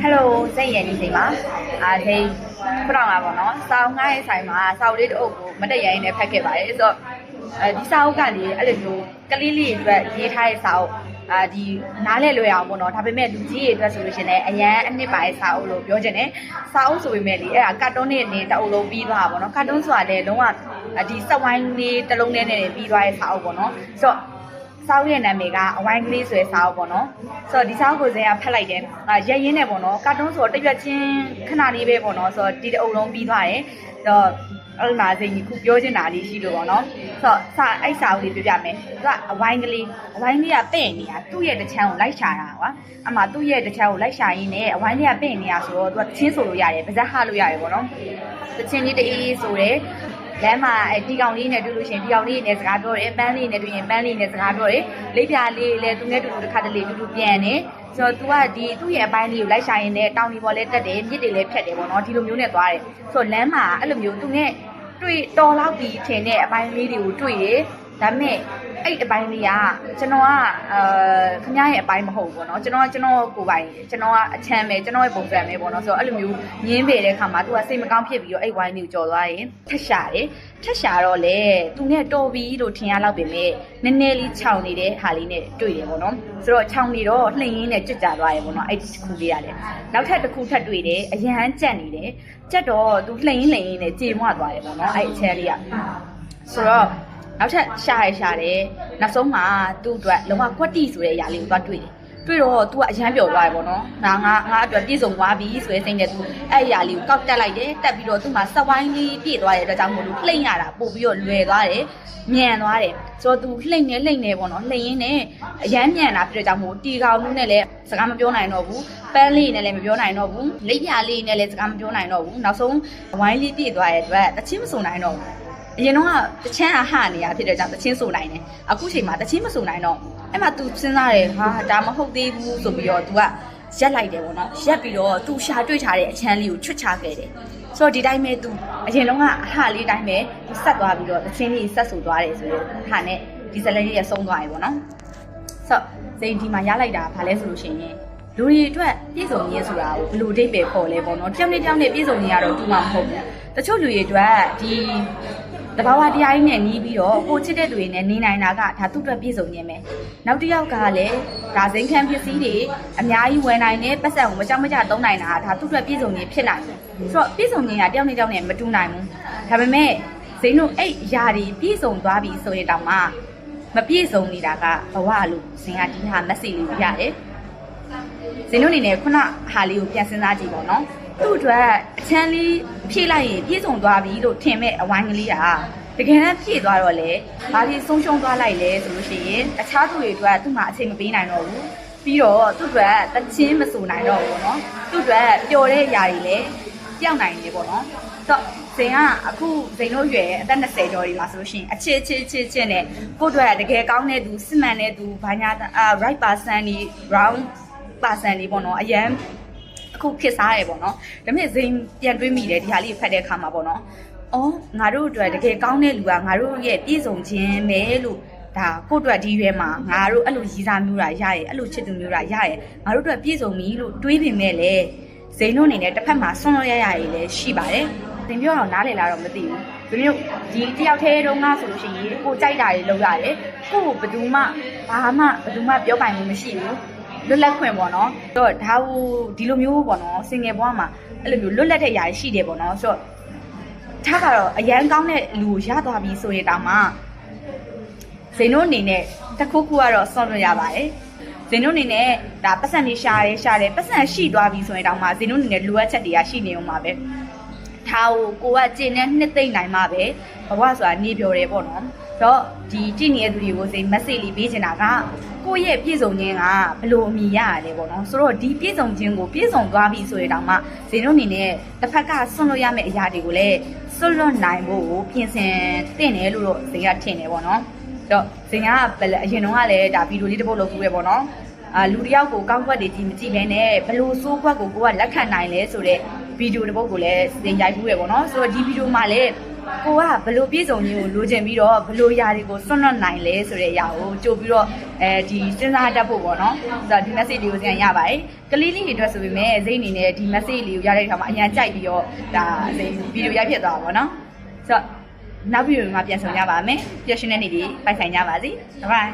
ဟယ်လိုစိတ်ရည်နေစိတ်ပါအာစိတ်ခုတော့မှာပေါ့နော်စောင်းငိုင်းဆိုင်မှာစောက်လေးတစ်အုပ်ကိုမတက်ရိုင်းနဲ့ဖတ်ခဲ့ပါတယ်ဆိုတော့အဲဒီစောက်ကလေအဲ့လိုမျိုးကလေးလေးတွေအတွက်ရေးထားတဲ့စောက်အာဒီနားလဲလွယ်အောင်ပေါ့နော်ဒါပေမဲ့လူကြီးတွေအတွက်ဆိုလို့ရှိရင်လည်းအရန်အနှစ်ပါရဲ့စာအုပ်လို့ပြောချင်တယ်စာအုပ်ဆိုပေမဲ့လေအဲ့ဒါကာတွန်းနဲ့နေတအုပ်လုံးပြီးသွားတာပေါ့နော်ကာတွန်းဆိုတာလည်းလုံးဝဒီစက်ဝိုင်းလေးတစ်လုံးနဲ့နဲ့ပြီးသွားတဲ့စာအုပ်ပေါ့နော်ဆိုတော့ စောက်ရဲ့နာမည်ကအဝိုင်းကလေးဆိုတဲ့စာအုပ်ပေါ့နော်ဆိုတော့ဒီစာအုပ်ကိုဇင်ကဖတ်လိုက်တယ်အာရက်ရင်းနဲ့ပေါ့နော်ကာတွန်းဆိုတော့တရွက်ချင်းခဏလေးပဲပေါ့နော်ဆိုတော့ဒီတအုပ်လုံးပြီးသွားတယ်ဆိုတော့အဲ့ဒီမှာဇင်ကြီးခုပြောချင်တာလေးရှိလို့ပေါ့နော်ဆိုတော့စာအဲ့စာအုပ်လေးပြောပြမယ်သူကအဝိုင်းကလေးအဝိုင်းလေးကပဲ့နေတာသူ့ရဲ့တစ်ချမ်းကိုလိုက်ရှာတာကွာအမှသူ့ရဲ့တစ်ချမ်းကိုလိုက်ရှာရင်းနဲ့အဝိုင်းလေးကပဲ့နေတာဆိုတော့သူကတချင်းဆိုလို့ရတယ်ပါဇက်ဟလို့ရတယ်ပေါ့နော်တချင်းလေးတအေးအေးဆိုတယ် လမ်းမှာအဲဒီကောင်လေးနဲ့တွေ့လို့ရှရင်ဒီကောင်လေးနဲ့စကားပြောတယ်ပန်းလေးနဲ့တွေ့ရင်ပန်းလေးနဲ့စကားပြောတယ်လေးပြလေးလည်းသူနဲ့တူတူတစ်ခါတလေတူတူပြန်တယ်ဆိုတော့ तू ကဒီသူ့ရဲ့အပိုင်းလေးကိုလိုက်ရှာရင်လည်းတောင်ဒီပေါ်လည်းတက်တယ်မြစ်တွေလည်းဖြတ်တယ်ပေါ့နော်ဒီလိုမျိုးနဲ့သွားတယ်ဆိုတော့လမ်းမှာအဲ့လိုမျိုးသူနဲ့တွေ့တော်လောက်ပြီးထင်တဲ့အပိုင်းလေးတွေကိုတွေ့တယ် ဒါပေမဲ့အဲ့အပိုင်းလေးကကျွန်တော်ကအာခမရဲ့အပိုင်းမဟုတ်ဘူးပေါ့နော်ကျွန်တော်ကကျွန်တော်ကိုယ်ပိုင်ကျွန်တော်ကအချမ်းပဲကျွန်တော်ရဲ့ပုံစံပဲပေါ့နော်ဆိုတော့အဲ့လိုမျိုးညင်းပေတဲ့ခါမှာ तू ကစိတ်မကောင်းဖြစ်ပြီးတော့အဲ့ဝိုင်းလေးကိုကြော်သွားရင်ထက်ရှာတယ်ထက်ရှာတော့လေသူနဲ့တော်ပြီလို့ထင်ရလောက်ပေမဲ့နည်းနည်းလေးခြောင်နေတဲ့ဟာလေးနဲ့တွေ့တယ်ပေါ့နော်ဆိုတော့ခြောင်နေတော့လှိမ့်ရင်းနဲ့ကြွကြသွားတယ်ပေါ့နော်အဲ့ဒီတစ်ခုလေးရတယ်နောက်ထပ်တစ်ခုထပ်တွေ့တယ်အရန်ကြက်နေတယ်ကြက်တော့ तू လှိမ့်ရင်းလှိမ့်ရင်းနဲ့ကြေမွသွားတယ်ပေါ့နော်အဲ့အချမ်းလေးကဆိုတော့ နောက်ထပ်ရှာရရှာတယ်နောက်ဆုံးမှာသူ့အတွက်လုံးဝကွက်တီဆိုတဲ့အရာလေးကိုသွားတွေ့တယ်တွေ့တော့ तू ကအရန်ပျော်သွားတယ်ပေါ့နော်။ငါငါငါအတွက်ပြည့်စုံသွားပြီဆိုတဲ့စိတ်နဲ့ तू အဲ့အရာလေးကိုကောက်တက်လိုက်တယ်။တက်ပြီးတော့သူ့မှာစက်ဝိုင်းလေးပြည့်သွားတဲ့အတွက်ကြောင့်မို့လို့လှိမ့်ရတာပို့ပြီးတော့လွယ်သွားတယ်။မြန်သွားတယ်။ဆိုတော့ तू လှိမ့်နေလှိမ့်နေပေါ့နော်။လှိမ့်ရင်းနဲ့အရန်မြန်တာဖြစ်တဲ့ကြောင့်မို့တီကောင်မှုနဲ့လည်းစကားမပြောနိုင်တော့ဘူး။ပန်းလေးနဲ့လည်းမပြောနိုင်တော့ဘူး။လက်ပြလေးနဲ့လည်းစကားမပြောနိုင်တော့ဘူး။နောက်ဆုံးဝိုင်းလေးပြည့်သွားတဲ့အတွက်တချင်းမစုံနိုင်တော့ဘူး။ အရင်တော့တချင်းအဟနေရဖြစ်တဲ့ကြောင့်တချင်းစုံနိုင်တယ်။အခုချိန်မှာတချင်းမစုံနိုင်တော့ဘူးအဲ့မှာ तू စဉ်းစားတယ်ဟာဒါမဟုတ်သေးဘူးဆိုပြီးတော့ तू ကရက်လိုက်တယ်ပေါ့နော်ရက်ပြီးတော့ तू ရှာတွေ့ထားတဲ့အချမ်းလေးကိုချွတ်ချခဲ့တယ်ဆိုတော့ဒီတိုင်းပဲ तू အရင်တော့ကအဟာလေးတိုင်းပဲ तू ဆက်သွားပြီးတော့တချင်းလေးဆက်ဆူသွားတယ်ဆိုတော့ဟာနဲ့ဒီဇလန်လေးရဆုံးသွားပြီပေါ့နော်ဆိုတော့စိန်ဒီမှာရလိုက်တာဘာလဲဆိုလို့ရှိရင်လူတွေအတွက်ပြည့်စုံရေးဆိုတာကိုဘယ်လိုအဓိပ္ပာယ်ခေါ်လဲပေါ့နော်တယောက်နဲ့တယောက်နဲ့ပြည့်စုံနေရတော့တူမှာမဟုတ်ဘူး တချို့လူတွေအတွက်ဒီတဘာဝတရားကြီးနဲ့နီးပြီးတော့ကိုချစ်တဲ့သူတွေနဲ့နေနိုင်တာကဒါသူ့အတွက်ပြည့်စုံခြင်းပဲနောက်တစ်ယောက်ကလည်းဒါစိန်ခံပစ္စည်းတွေအများကြီးဝယ်နိုင်တယ်ပတ်စံကိုမကြောက်မကြသုံးနိုင်တာဒါသူ့အတွက်ပြည့်စုံခြင်းဖြစ်နိုင်တယ်ဆိုတော့ပြည့်စုံခြင်းကတယောက်နဲ့တယောက်နဲ့မတူနိုင်ဘူးဒါပေမဲ့ဇိန်းတို့အဲ့ຢာတွေပြည့်စုံသွားပြီဆိုရင်တောင်မှမပြည့်စုံနေတာကဘဝလို့ဇင်ကဒီဟာမက်ဆေ့လေးကိုရတယ်ဇင်တို့အနေနဲ့ခုနဟာလေးကိုပြန်စဉ်းစားကြည့်ပေါ့နော် သူ့အတွက်အချမ်းလေးဖြည့်လိုက်ရင်ပြည့်စုံသွားပြီလို့ထင်မဲ့အဝိုင်းကလေးကတကယ်တမ်းဖြည့်သွားတော့လေဘာလို့ဆုံးရှုံးသွားလိုက်လဲဆိုလို့ရှိရင်အခြားသူတွေအတွက်သူ့မှာအချိန်မပေးနိုင်တော့ဘူးပြီးတော့သူ့အတွက်တချင်းမဆူနိုင်တော့ဘူးပေါ့နော်သူ့အတွက်ပျော်တဲ့ຢာတွေလည်းပြောင်းနိုင်တယ်ပေါ့နော်ဆိုတော့ဇင်ကအခုဇင်တို့ရွယ်အသက်20ကျော်ဒီမှာဆိုလို့ရှိရင်အချစ်ချစ်ချစ်ချစ်နဲ့ကိုယ့်အတွက်တကယ်ကောင်းတဲ့သူစစ်မှန်တဲ့သူဘာညာအာ right person ဒီ round person ဒီပေါ့နော်အရန် အခုဖြစ်စားရပေါ့နော်ဒါပေမဲ့ဇိမ်ပြန်တွေးမိတယ်ဒီဟာလေးဖတ်တဲ့အခါမှာပေါ့နော်အော်ငါတို့အတွက်တကယ်ကောင်းတဲ့လူကငါတို့ရဲ့ပြည့်စုံခြင်းပဲလို့ဒါကိုယ့်အတွက်ဒီရွယ်မှာငါတို့အဲ့လိုရည်စားမျိုးတာရရဲ့အဲ့လိုချစ်သူမျိုးတာရရဲ့ငါတို့အတွက်ပြည့်စုံပြီလို့တွေးပေမဲ့လေဇိမ်တို့အနေနဲ့တစ်ဖက်မှာဆွန့်လွတ်ရရည်လည်းရှိပါတယ်သင်ပြောတော့နားလည်လာတော့မသိဘူး။ဒီမျိုးဒီတယောက်သေးတုန်းကဆိုလို့ရှိရင်ကိုကြိုက်တာတွေလုပ်ရတယ်။ကို့ဘယ်သူမှဘာမှဘယ်သူမှပြောပိုင်မှုမရှိဘူး။ လွတ်လပ်ခွင့်ပေါ့နော်။ဆိုတော့ဒါဟိုဒီလိုမျိုးပေါ့နော်စင်ငယ်ဘဝမှာအဲ့လိုမျိုးလွတ်လပ်တဲ့ຢာရှိတယ်ပေါ့နော်။ဆိုတော့ထားကတော့အရန်ကောင်းတဲ့လူကိုရသွားပြီဆိုရင်တောင်မှဇင်တို့အနေနဲ့တစ်ခုခုကတော့ဆွန့်လွတ်ရပါတယ်။ဇင်တို့အနေနဲ့ဒါပတ်စံလေးရှာရဲရှာတယ်ပတ်စံရှိသွားပြီဆိုရင်တောင်မှဇင်တို့အနေနဲ့လိုအပ်ချက်တွေကရှိနေအောင်ပါပဲ။ ထားကိုကိုကကျင့်နဲ့နှစ်သိမ့်နိုင်မှပဲဘဝဆိုတာနေပြောတယ်ပေါ့နော်။တော့ဒီကြည့်နေတဲ့သူတွေကိုစိမက်ဆေ့လေးပေးချင်တာကကိုယ့်ရဲ့ပြည့်စုံခြင်းကဘယ်လိုအမိရရလဲပေါ့နော်။ဆိုတော့ဒီပြည့်စုံခြင်းကိုပြည့်စုံသွားပြီဆိုရင်တောင်မှဇင်တို့အနေနဲ့တစ်ဖက်ကဆွန့်လွတ်ရမယ့်အရာတွေကိုလည်းဆွန့်လွတ်နိုင်ဖို့ပြင်ဆင်သင့်တယ်လို့တော့ဇင်ကထင်တယ်ပေါ့နော်။တော့ဇင်ကဘယ်လဲအရင်တုန်းကလည်းဒါဗီဒီယိုလေးတစ်ပုတ်လုပ်ခုပဲပေါ့နော်အာလူတစ်ယောက်ကိုကောင်းကွက်တွေကြည့်မကြည့်ဘဲနဲ့ဘယ်လိုစိုးကွက်ကိုကိုကလက်ခံနိုင်လဲဆိုတော့ ဗီဒီယိုတစ်ပုတ်ကိုလည်းဇင်ရိုက်ခုပဲပေါ့နော်ဆိုတော့ဒီဗီဒီယိုမှာလည်းကိုကဘလို့ပြည့်စုံခြင်းကိုလိုချင်ပြီးတော့ဘလို့ຢာတွေကိုစွန့်လွတ်နိုင်လဲဆိုတဲ့အရာကိုကြိုပြီးတော့အဲဒီစဉ်းစားတတ်ဖို့ပေါ့နော်ဆိုတော့ဒီ message လေးကိုပြန်ရပါတယ်ကလေးလေးတွေအတွက်ဆိုပေမဲ့စိတ်အနေနဲ့ဒီ message လေးကိုရတဲ့အခါမှာအရင်ကြိုက်ပြီးတော့ဒါဗီဒီယိုရိုက်ဖြစ်သွားတာပေါ့နော်ဆိုတော့နောက်ဗီဒီယိုမှာပြန်ဆောင်ကြပါမယ်ပျော်ရွှင်တဲ့နေ့တွေပိုင်ဆိုင်ကြပါစေဘိုင်